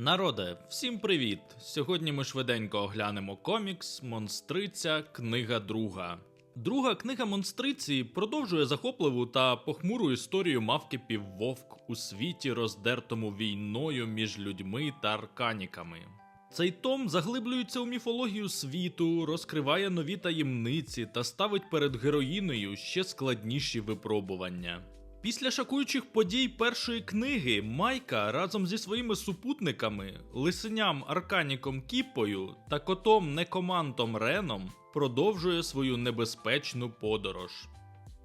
Народе, всім привіт! Сьогодні ми швиденько оглянемо комікс Монстриця Книга Друга. Друга книга Монстриці продовжує захопливу та похмуру історію мавки піввовк у світі, роздертому війною між людьми та арканіками. Цей том заглиблюється у міфологію світу, розкриває нові таємниці та ставить перед героїнею ще складніші випробування. Після шокуючих подій першої книги Майка разом зі своїми супутниками, лисеням Арканіком Кіпою та котом Некомантом Реном продовжує свою небезпечну подорож.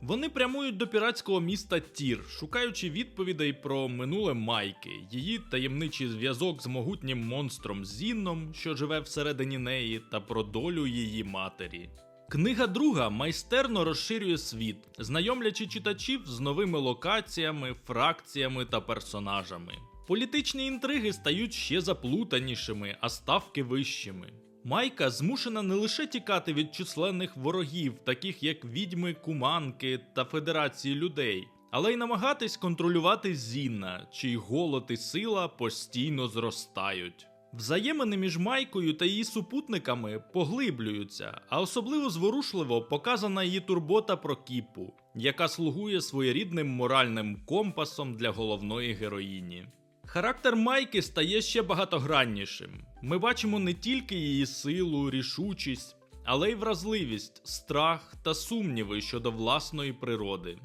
Вони прямують до піратського міста Тір, шукаючи відповідей про минуле Майки, її таємничий зв'язок з могутнім монстром Зінном, що живе всередині неї, та про долю її матері. Книга друга майстерно розширює світ, знайомлячи читачів з новими локаціями, фракціями та персонажами. Політичні інтриги стають ще заплутанішими, а ставки вищими. Майка змушена не лише тікати від численних ворогів, таких як відьми, куманки та федерації людей, але й намагатись контролювати Зінна, чий голод і сила постійно зростають. Взаємини між Майкою та її супутниками поглиблюються, а особливо зворушливо показана її турбота про Кіпу, яка слугує своєрідним моральним компасом для головної героїні. Характер Майки стає ще багатограннішим. Ми бачимо не тільки її силу, рішучість, але й вразливість, страх та сумніви щодо власної природи.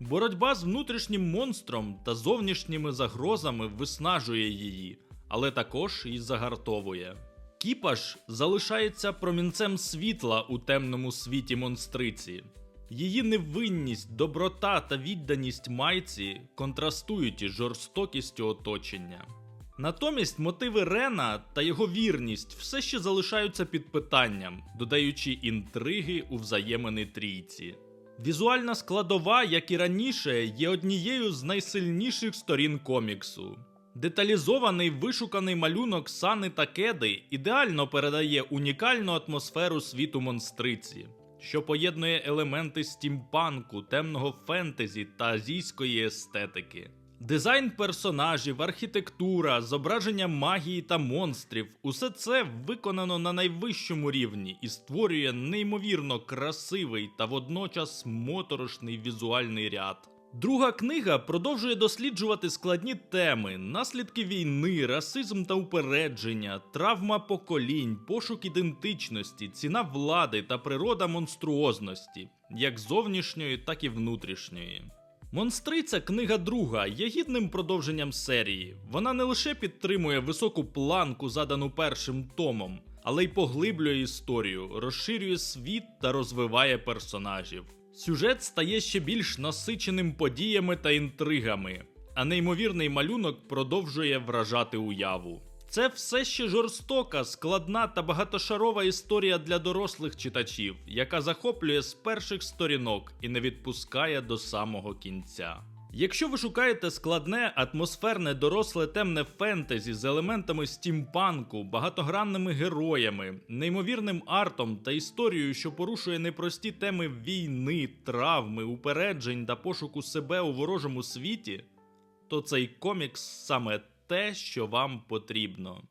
Боротьба з внутрішнім монстром та зовнішніми загрозами виснажує її, але також і загартовує. Кіпа ж залишається промінцем світла у темному світі монстриці. Її невинність, доброта та відданість майці контрастують із жорстокістю оточення. Натомість мотиви Рена та його вірність все ще залишаються під питанням, додаючи інтриги у взаємини трійці. Візуальна складова, як і раніше, є однією з найсильніших сторін коміксу. Деталізований вишуканий малюнок Сани та Кеди ідеально передає унікальну атмосферу світу монстриці, що поєднує елементи стімпанку, темного фентезі та азійської естетики. Дизайн персонажів, архітектура, зображення магії та монстрів усе це виконано на найвищому рівні і створює неймовірно красивий та водночас моторошний візуальний ряд. Друга книга продовжує досліджувати складні теми: наслідки війни, расизм та упередження, травма поколінь, пошук ідентичності, ціна влади та природа монструозності, як зовнішньої, так і внутрішньої. Монстриця книга друга є гідним продовженням серії. Вона не лише підтримує високу планку, задану першим томом, але й поглиблює історію, розширює світ та розвиває персонажів. Сюжет стає ще більш насиченим подіями та інтригами, а неймовірний малюнок продовжує вражати уяву. Це все ще жорстока, складна та багатошарова історія для дорослих читачів, яка захоплює з перших сторінок і не відпускає до самого кінця. Якщо ви шукаєте складне, атмосферне, доросле темне фентезі з елементами стімпанку, багатогранними героями, неймовірним артом та історією, що порушує непрості теми війни, травми, упереджень та пошуку себе у ворожому світі, то цей комікс саме те, що вам потрібно.